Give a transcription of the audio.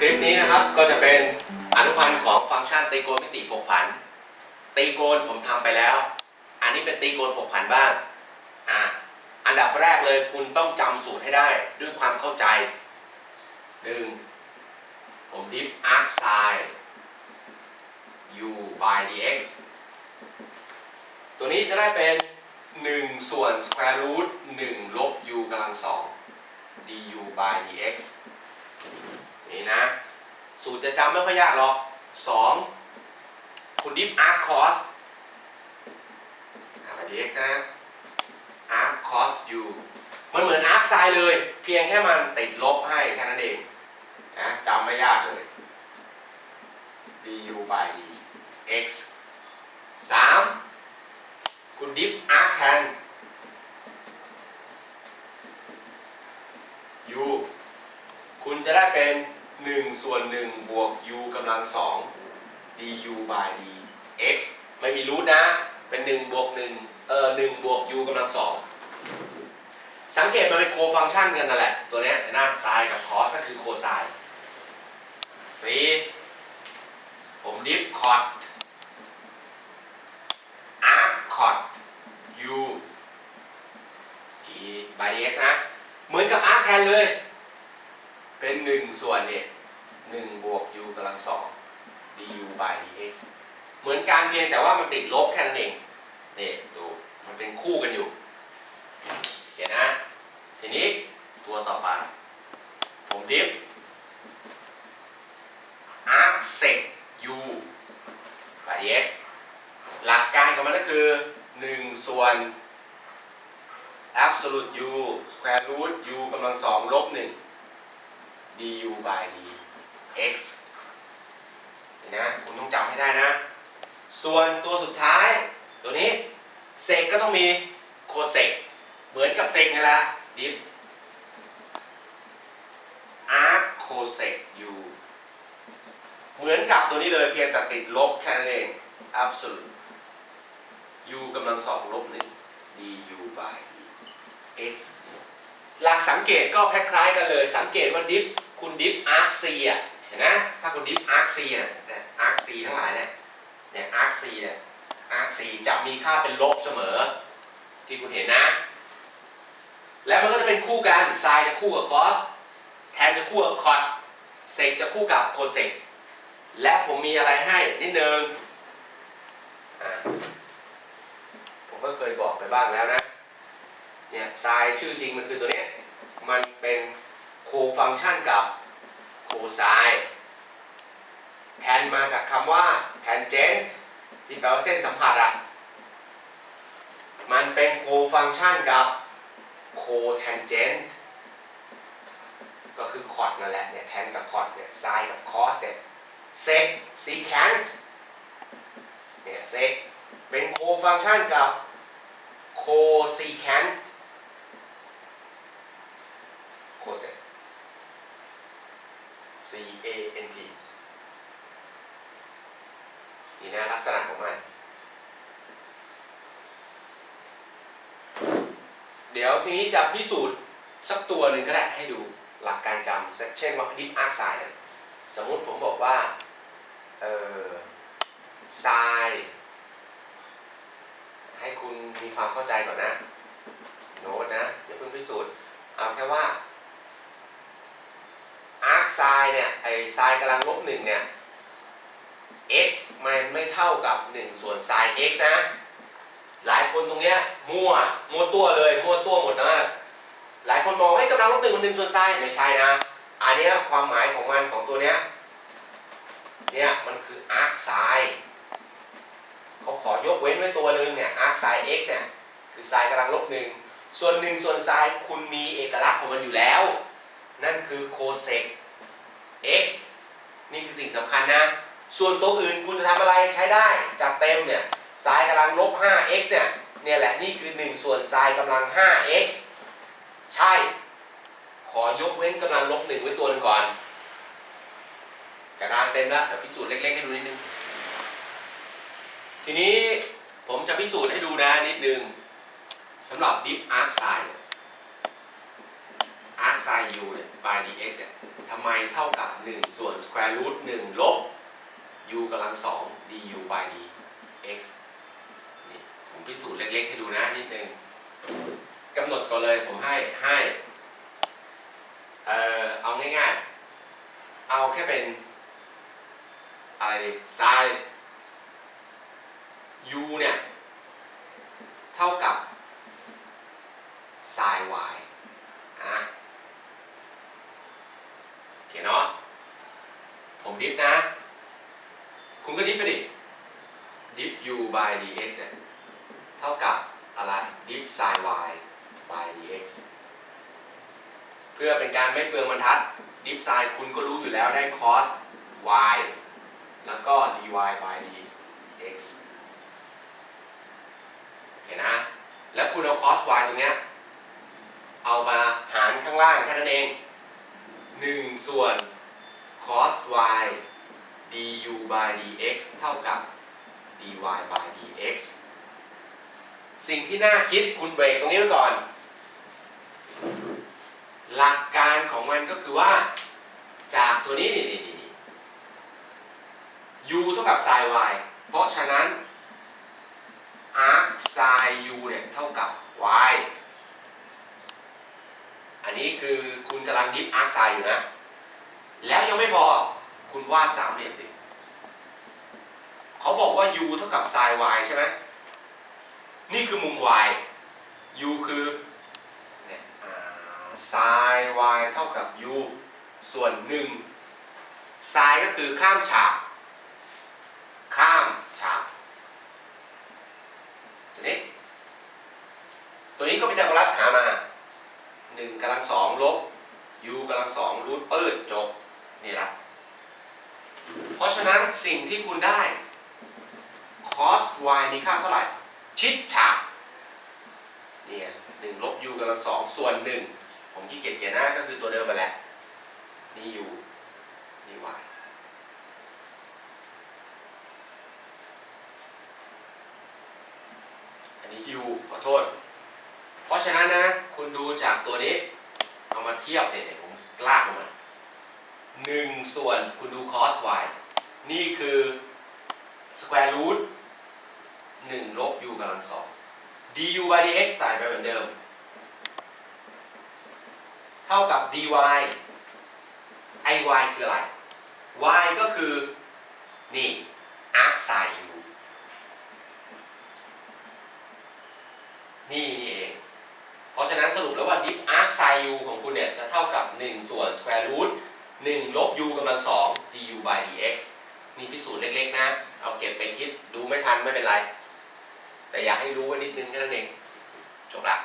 คลิปนี้นะครับก็จะเป็นอนุพันธ์ของฟังก์ชันตีโกณมิติผกผัน ตีโกณผมทำไปแล้ว อันนี้เป็นตีโกณผกผันบ้างอะอันดับแรกเลยคุณต้องจำสูตรให้ได้ด้วยความเข้าใจหนึ่งผมดิฟอาร์คไซน์ u by dx ตัวนี้จะได้เป็น 1 ส่วน square root 1 ลบ u กำลัง 2 du by dx นี่นะ สูตรจะจำไม่ค่อยยากหรอก 2 คุณดิฟ arc cos อ่า by dx นะ arc cos u มันเหมือน arc sin เลย เพียงแค่มันติดลบให้แค่นั้นเองนะจำไม่ยากเลย du by dx 3 คุณดิฟ arc tan u คุณจะได้เป็น 1 ส่วน 1 บวก u กำลัง 2 du by dx ไม่มีรูทนะ เป็น 1 บวก 1 เออ1บวก u กำลัง 2 สังเกตมันเป็นโคฟังก์ชันกันนั่นแหละ ตัวเนี้ยหน้าไซน์กับคอสก็คือโคไซน์สีผมดิฟคอร์ดอาร์คอร์ด u e by dx นะ เหมือนกับอาร์คแทนเลย ส่วนเนี่ย1บวก u กำลัง2 du by dx เหมือนการเพียงแต่ว่ามันติดลบแค่นั้นเองนี่ยดูมันเป็นคู่กันอยู่โอเคนนะ ทีนี้ตัวต่อไป ผมดิฟ arc sec u by dx หลักการของมันก็คือ 1 ส่วน absolute u square root u กำลัง2ลบ1 du by dx นี่นะคุณต้องจำให้ได้นะ ส่วนตัวสุดท้ายตัวนี้เซกก็ต้องมีโคเซกเหมือนกับเซกนี่แหละดิฟ arc cosec u เหมือนกับตัวนี้เลยเพียงแต่ติดลบแค่นั้นเอง absolute u กำลังสองลบหนึ่ง du by dx หลักสังเกตก็คล้ายๆกันเลย สังเกตว่าดิฟ คุณดิฟ arc c อะเห็นนะถ้าคุณดิฟ arc c เนี่ยเนี่ย arc c ทั้งหลายเนี่ยเนี่ย arc c เนี่ย arc c จะมีค่าเป็นลบเสมอที่คุณเห็นนะ และมันก็จะเป็นคู่กัน sin จะคู่กับ cos แทนจะคู่กับ cot เซกจะคู่กับ cosec และผมมีอะไรให้นิดนึงผมก็เคยบอกไปบ้างแล้วนะเนี่ยไซน์ชื่อจริงมันคือตัวเนี้ยมันเป็นโคฟังชันกับ โคไซน์แทนมาจากคำว่า tangent ที่แปลว่าเส้นสัมผัสอะมันเป็นโคฟังชันกับโค tangent ก็คือคอร์ดนั่นแหละเนี่ยแทนกับคอร์ดเนี่ยไซน์กับคอสเนี่ยเซกซีแคนเนี่ยเซกเป็นโคฟังชันกับโคซีแคนโคเซก C A N T นี่นะ ลักษณะของมัน เดี๋ยวทีนี้จะพิสูจน์สักตัวหนึ่งก็ได้ให้ดูหลักการจำเช่นว่าดิฟอาร์ไซน์สมมุติผมบอกว่า เออไซน์ให้คุณมีความเข้าใจก่อนนะ โน้ตนะ อย่าเพิ่งพิสูจน์ เอาแค่ว่าอาร์คไซน์เนี่ยไอไซน์กำลังลบหนึ่งเนี่ย x มันไม่เท่ากับ 1 ส่วนไซน์ x นะ หลายคนตรงเนี้ยมั่วมั่วตัวเลยมั่วตัวหมดนะ หลายคนมองให้กำลังลบหนึ่งมันหนึ่งส่วนไซน์ไม่ใช่นะ อันเนี้ยความหมายของมันของตัวเนี้ยเนี่ยมันคืออาร์คไซน์เขาขอยกเว้นไว้ตัวหนึ่งเนี่ยอาร์คไซน์ x เนี่ยคือไซน์กำลังลบหนึ่งส่วนหนึ่งส่วนไซน์คุณมีเอกลักษณ์ของมันอยู่แล้ว นั่นคือโคเซก x นี่คือสิ่งสำคัญนะ ส่วนตัวอื่นคุณจะทำอะไรใช้ได้ จากเต็มเนี่ยไซน์กำลังลบ 5x เนี่ยเนี่ยแหละนี่คือ 1 ส่วนไซน์กำลัง 5x ใช่ ขอยกเว้นกำลังลบหนึ่งไว้ตัวนึงก่อน กระดานเต็มแล้วเดี๋ยวพิสูจน์เล็กๆให้ดูนิดนึง ทีนี้ผมจะพิสูจน์ให้ดูนะนิดนึงสำหรับดิฟอาร์คไซน์อาร์ค arc sin u เนี่ย by dx เนี่ยทำไมเท่ากับ 1 ส่วน square root 1ลบ u กำลัง2 du by dx นี่ผมพิสูจน์เล็กๆให้ดูนะนิดนึงกำหนดก่อนเลยผมให้ให้เอ่อเอาง่ายๆ เอาแค่เป็น อะไรดี sin u เนี่ย เท่ากับ sin y อะโอเคเนาะผมดิฟนะ คุณก็ดิฟไปดิดิฟ u by dx เนี่ยเท่ากับอะไรดิฟ sin y by dx เพื่อเป็นการไม่เปลืองบรรทัดดิฟ sin คุณก็รู้อยู่แล้วได้ cos y แล้วก็ dy by dx โอเคนะ แล้วคุณเอา cos y ตรงเนี้ยเอามาหารข้างล่างแค่นั้นเอง 1 ส่วน cos y du by dx เท่ากับ dy by dx สิ่งที่น่าคิดคุณเบรกตรงนี้ไว้ก่อน หลักการของมันก็คือว่า จากตัวนี้นี่นี่นี่นี่ u เท่ากับ sin y เพราะฉะนั้น arc sin u เนี่ยเท่ากับ y อันนี้คือคุณกำลังดิฟ arc sin อยู่นะ แล้วยังไม่พอ คุณวาดสามเหลี่ยมสิเขาบอกว่า u เท่ากับ sin y ใช่ไหมนี่คือมุม y u คือเนี่ย sin y เท่ากับ u ส่วน1 sin ก็คือข้ามฉาก ข้ามฉาก ตัวนี้ ตัวนี้ก็ไปจากรัสหามา1กำลังสองลบ u กำลังสองรูทปืดจบ นี่ละ เพราะฉะนั้นสิ่งที่คุณได้ cos y มีค่าเท่าไหร่ ชิดฉากเนี่ยหนึ่งลบ u กำลังสองส่วนหนึ่งผมขี้เกียจเขียหน้าก็คือตัวเดิมมาแหละนี่ u นี่ y อันนี้ u ขอโทษ เพราะฉะนั้นนะ คุณดูจากตัวนี้ เอามาเทียบเนี่ยเดี๋ยวผมลากออกมา หนึ่งส่วนคุณดู cos y นี่คือ square root หนึ่งลบ u กำลังสอง du by dx ใส่ไปเหมือนเดิม เท่ากับ dy i y คืออะไร y ก็คือ นี่ arc sin u นี่นี่เอง เพราะฉะนั้นสรุปแล้วว่า dip arc sin u ของคุณเนี่ย จะเท่ากับ 1 ส่วน square root 1ลบ u กำลัง 2 du by dx นี่พิสูจน์เล็กๆนะ เอาเก็บไปคิด ดูไม่ทันไม่เป็นไร แต่อยากให้รู้ไว้นิดนึงแค่นั้นเองจบละ